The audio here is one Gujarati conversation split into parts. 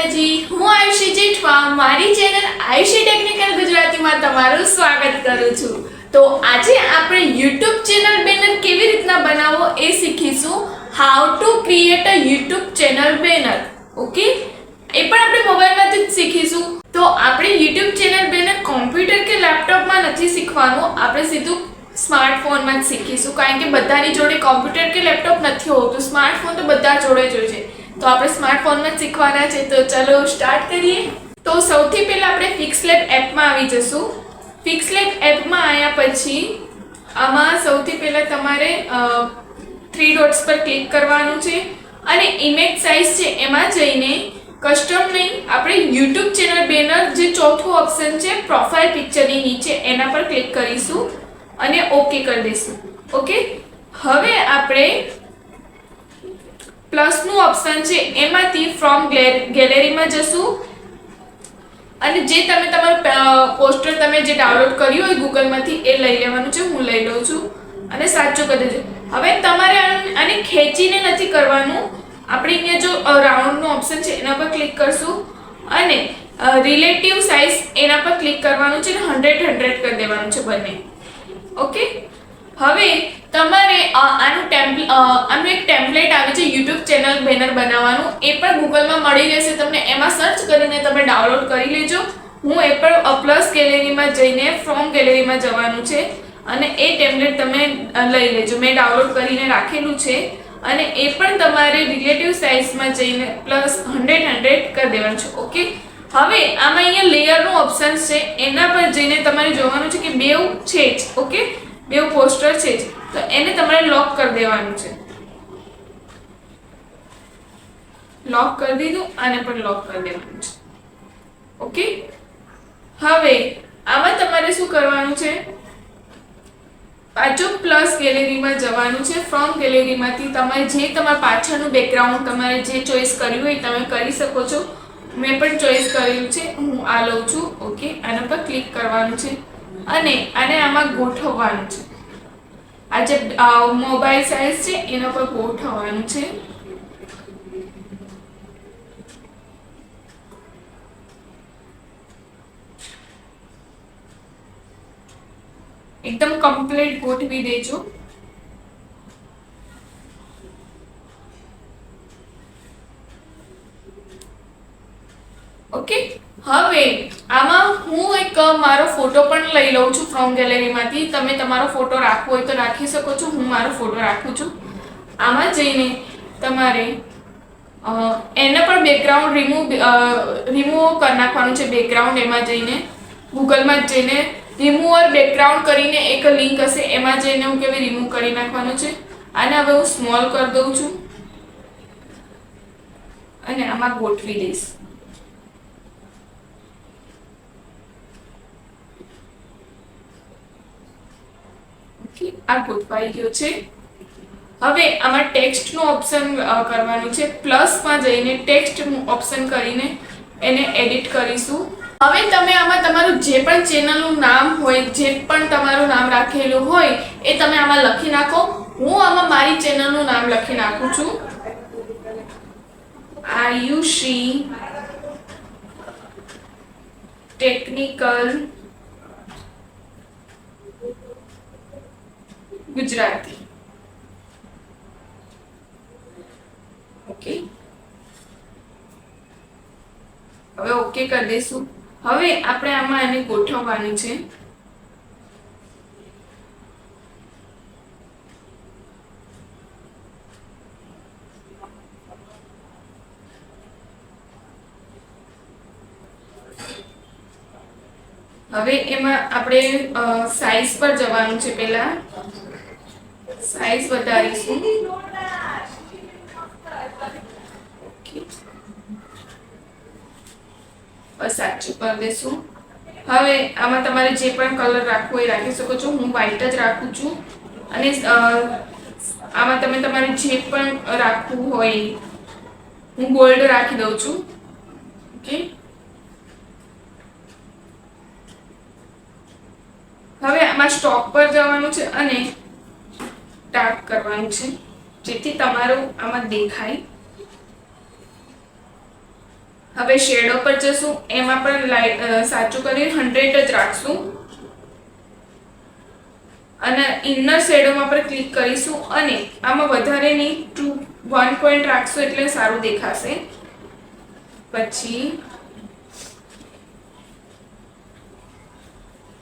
માતાજી હું આયુષી જેઠવા, મારી ચેનલ આયુષી ટેકનિકલ ગુજરાતીમાં તમારું સ્વાગત કરું છું. તો આજે આપણે YouTube ચેનલ બેનર કેવી રીતના બનાવવો એ શીખીશું. How to create a YouTube channel banner. Okay એ પણ આપણે મોબાઈલમાંથી જ શીખીશું. તો આપણે YouTube ચેનલ બેનર કોમ્પ્યુટર કે લેપટોપમાં નથી શીખવાનું. આપણે સીધું સ્માર્ટફોનમાં જ શીખીશું. કારણ કે બધાની જોડે કોમ્પ્યુટર કે લેપટોપ નથી હોતું. સ્માર્ટફોન તો બધા જોડે જ હોય છે. તો આપણે સ્માર્ટફોનમાં જ શીખવાના છે. તો ચલો સ્ટાર્ટ કરીએ. તો સૌથી પહેલાં આપણે ફિક્સલેબ એપમાં આવી જશું. ફિક્સલેબ એપમાં આવ્યા પછી આમાં સૌથી પહેલાં તમારે થ્રી ડોટ્સ પર ક્લિક કરવાનું છે. અને ઇમેજ સાઇઝ છે એમાં જઈને કસ્ટમ નહીં, આપણે યુટ્યુબ ચેનલ બેનર જે ચોથું ઓપ્શન છે પ્રોફાઇલ પિક્ચરની નીચે એના પર ક્લિક કરીશું અને ઓકે કરી દઈશું. ઓકે હવે આપણે પ્લસનું ઓપ્શન છે, એમાંથી ફ્રોમ ગેલેરીમાં જશું. અને જે તમે તમારું પોસ્ટર તમે જે ડાઉનલોડ કર્યું હોય ગૂગલમાંથી એ લઈ લેવાનું છે, હું લઈ લઉં છું. અને સાચું કરી હવે તમારે આને ખેંચીને નથી કરવાનું. આપણે અહીંયા જો રાઉન્ડનું ઓપ્શન છે, એના પર ક્લિક કરશું. અને રિલેટિવ સાઇઝ એના પર ક્લિક કરવાનું છે અને હંડ્રેડ હંડ્રેડ કરી દેવાનું છે બંને. ઓકે હવે તમારે આનું ટેમ્પલ આનું એક ટેમ્પલેટ આવે છે યુટ્યુબ ચેનલ બેનર બનાવવાનું. એ પણ ગૂગલમાં મળી રહેશે તમને. એમાં સર્ચ કરીને તમે ડાઉનલોડ કરી લેજો. હું એ પણ પ્લસ ગેલેરીમાં જઈને ફ્રોમ ગેલેરીમાં જવાનું છે. અને એ ટેમ્પલેટ તમે લઈ લેજો. મેં ડાઉનલોડ કરીને રાખેલું છે. અને એ પણ તમારે રિલેટિવ સાઇઝમાં જઈને પ્લસ હંડ્રેડ હંડ્રેડ કરી દેવાનું છે. ઓકે હવે આમાં અહીંયા લેયરનું ઓપ્શન છે. એના પર જઈને તમારે જોવાનું છે કે બેવ છે. જ ઓકે બેવ પોસ્ટર છે જ. તો એને તમારે લોક કરી દેવાનું છે. લોક કરી દીધું, આને પણ લોક કરી દેવાનું છે. ઓકે? હવે, આમાં તમારે શું કરવાનું છે? પાછું પ્લસ ગેલેરીમાં જવાનું છે. ફ્રોમ ગેલેરીમાંથી તમારે જે તમારા પાછળનું બેકગ્રાઉન્ડ તમારે જે ચોઈસ કર્યું હોય તમે કરી શકો છો. મેં પણ ચોઈસ કર્યું છે. હું આ લઉં છું. ઓકે? આના પર ક્લિક કરવાનું છે. અને આને આમાં ગોઠવવાનું છે. આ જે મોબાઈલ સાઇઝ છે, એના પર ગોઠવવાનું છે. એકદમ કમ્પ્લીટ ગોઠવી દેજો. ઓકે હવે, આમાં હું એક મારો ફોટો પણ લઈ લઉં છું ફ્રોમ ગેલેરીમાંથી તમે તમારો ફોટો રાખવો હોય તો રાખી શકો છો, હું મારો ફોટો રાખું છું. આમાં જઈને તમારે એને પણ બેકગ્રાઉન્ડ રિમૂવ રિમૂવ કરી નાખવાનું છે બેકગ્રાઉન્ડ એમાં જઈને ગૂગલમાં જઈને રિમૂવર બેકગ્રાઉન્ડ કરીને એક લિંક હશે, એમાં જઈને હું કેવી રિમૂવ કરી નાખવાનું છે. આને હવે હું સ્મોલ કરી દઉં છું. અને આમાં ગોઠવી દઈશ ઓકે આ ગોઠવાઈ ગયો છે. હવે આમાં ટેક્સ્ટનું ઓપ્શન કરવાનું છે. પ્લસમાં જઈને ટેક્સ્ટ ઓપ્શન કરીને એને એડિટ કરીશું. હવે તમે આમાં તમારું જે પણ ચેનલનું નામ હોય, જે પણ તમારું નામ રાખેલું હોય, એ તમે આમાં લખી નાખો. હું આમાં મારી ચેનલનું નામ લખી નાખું છું. આયુષી ટેકનિકલ ગુજરાતી. ઓકે હવે ઓકે કરી દઈશું. હવે આપણે આમાં એને ગોઠવવાનું છે. હવે એમાં આપણે સાઈઝ પર જવાનું છે પહેલા. સાઈઝ બતાવીશું. બસ સાચું કરી દઈશું હવે આમાં તમારે જે પણ કલર રાખવો એ રાખી શકો છો. હું વ્હાઈટ જ રાખું છું. અને આમાં તમે તમારે જે પણ રાખવું હોય, હું ગોલ્ડ રાખી દઉં છું. ઓકે? હવે આમાં સ્ટોક પર જવાનું છે અને ડાર્ક કરવાનું છે. જેથી તમારું આમાં દેખાય. હવે શેડો પર જશું. એમાં પણ લાઈટ સાચું કરી હંડ્રેડ જ રાખશું. અને ઇનર શેડોમાં પર ક્લિક કરીશું અને આમાં વધારે નહીં ટુ વન પોઈન્ટ રાખશું એટલે સારું દેખાશે. પછી,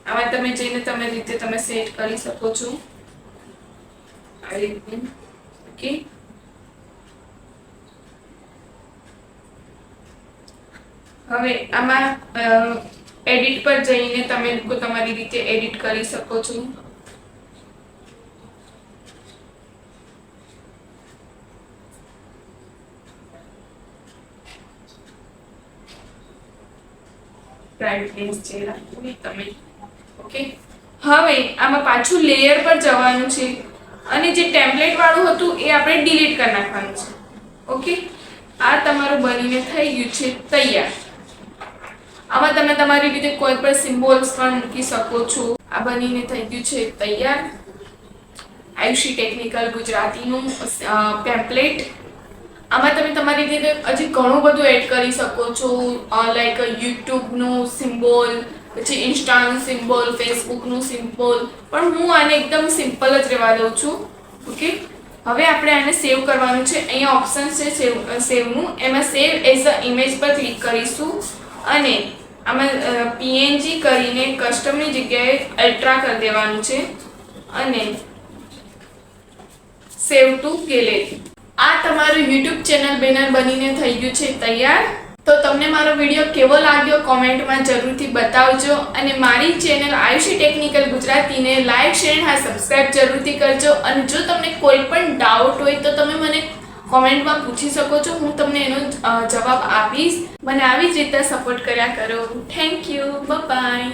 આમાં તમે જઈને તમે રીતે તમે સેટ કરી શકો છો. આવી Okay. હવે આમાં એડિટ પર જઈને તમે લોકો તમારી રીતે એડિટ કરી શકો છો. તમે. ઓકે હવે આમાં પાછું લેયર પર જવાનું છે. અને જે ટેમ્પલેટ વાળું હતું એ આપણે ડિલીટ કરી નાખવાનું છે. ઓકે આ તમારું બનીને થઈ ગયું છે, તૈયાર. આમાં તમે તમારી રીતે કોઈ પણ સિમ્બોલ્સ પણ મૂકી શકો છો. આ બનીને થઈ ગયું છે, તૈયાર. આયુષી ટેકનિકલ ગુજરાતીનું પેમ્પલેટ આમાં તમે તમારી રીતે હજી ઘણું બધું એડ કરી શકો છો લાઈક યુટ્યુબનું સિમ્બોલ પછી ઇન્સ્ટાનું સિમ્બોલ ફેસબુકનું સિમ્બોલ પણ હું આને એકદમ સિમ્પલ જ રહેવા દઉં છું. ઓકે હવે આપણે આને સેવ કરવાનું છે. અહીંયા ઓપ્શન છે સેવ સેવનું એમાં સેવ એઝ અ ઇમેજ પર ક્લિક કરીશું. અને આમાં પીએનજી કરીને કસ્ટમની જગ્યાએ અલ્ટ્રા કરી દેવાનું છે. અને સેવ ટુ ગેલેરી આ તમારું યુટ્યુબ ચેનલ બેનર બનીને થઈ ગયું છે. તૈયાર? તો તમને મારો વીડિયો કેવો લાગ્યો કોમેન્ટમાં જરૂરથી બતાવજો અને મારી ચેનલ આયુષી ટેકનિકલ ગુજરાતીને લાઈક, શેર હા સબસ્ક્રાઇબ જરૂરથી કરજો. અને જો તમને કોઈ પણ ડાઉટ હોય તો તમે મને કોમેન્ટમાં પૂછી શકો છો. હું તમને એનો જવાબ આપીશ. મને આવી જ રીતે સપોર્ટ કર્યા કરો. Thank you bye